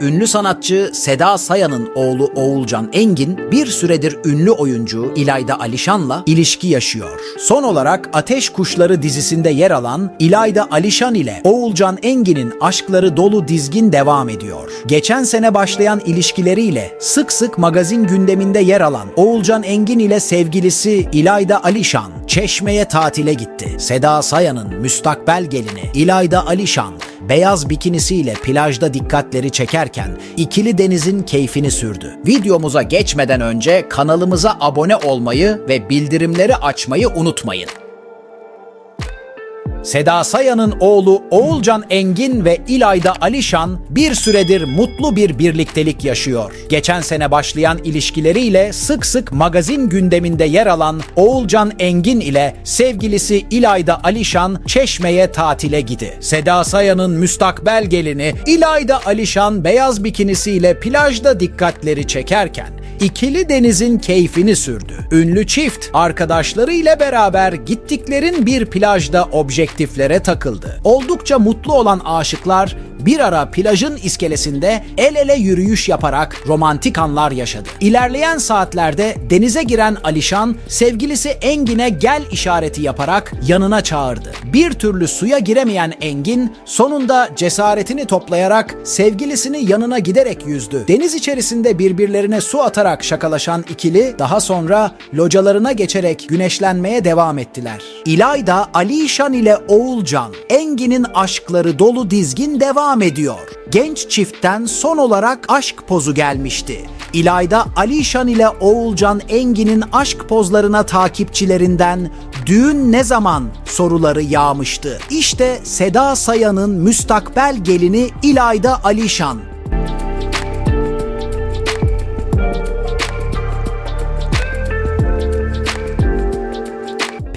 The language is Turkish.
Ünlü sanatçı Seda Sayan'ın oğlu Oğulcan Engin bir süredir ünlü oyuncu İlayda Alişan'la ilişki yaşıyor. Son olarak Ateş Kuşları dizisinde yer alan İlayda Alişan ile Oğulcan Engin'in aşkları dolu dizgin devam ediyor. Geçen sene başlayan ilişkileriyle sık sık magazin gündeminde yer alan Oğulcan Engin ile sevgilisi İlayda Alişan Çeşme'ye tatile gitti. Seda Sayan'ın müstakbel gelini İlayda Alişan beyaz bikinisiyle plajda dikkatleri çekerken ikili denizin keyfini sürdü. Videomuza geçmeden önce kanalımıza abone olmayı ve bildirimleri açmayı unutmayın. Seda Sayan'ın oğlu Oğulcan Engin ve İlayda Alişan bir süredir mutlu bir birliktelik yaşıyor. Geçen sene başlayan ilişkileriyle sık sık magazin gündeminde yer alan Oğulcan Engin ile sevgilisi İlayda Alişan Çeşme'ye tatile gitti. Seda Sayan'ın müstakbel gelini İlayda Alişan beyaz bikinisiyle plajda dikkatleri çekerken ikili denizin keyfini sürdü. Ünlü çift arkadaşları ile beraber gittiklerin bir plajda objektiflere takıldı. Oldukça mutlu olan aşıklar bir ara plajın iskelesinde el ele yürüyüş yaparak romantik anlar yaşadı. İlerleyen saatlerde denize giren Alişan sevgilisi Engin'e gel işareti yaparak yanına çağırdı. Bir türlü suya giremeyen Engin sonunda cesaretini toplayarak sevgilisini yanına giderek yüzdü. Deniz içerisinde birbirlerine su atarak şakalaşan ikili daha sonra localarına geçerek güneşlenmeye devam ettiler. İlayda Alişan ile Oğulcan, Engin'in aşkları dolu dizgin devam ediyor. Genç çiftten son olarak aşk pozu gelmişti. İlayda Alişan ile Oğulcan Engin'in aşk pozlarına takipçilerinden düğün ne zaman soruları yağmıştı. İşte Seda Sayan'ın müstakbel gelini İlayda Alişan.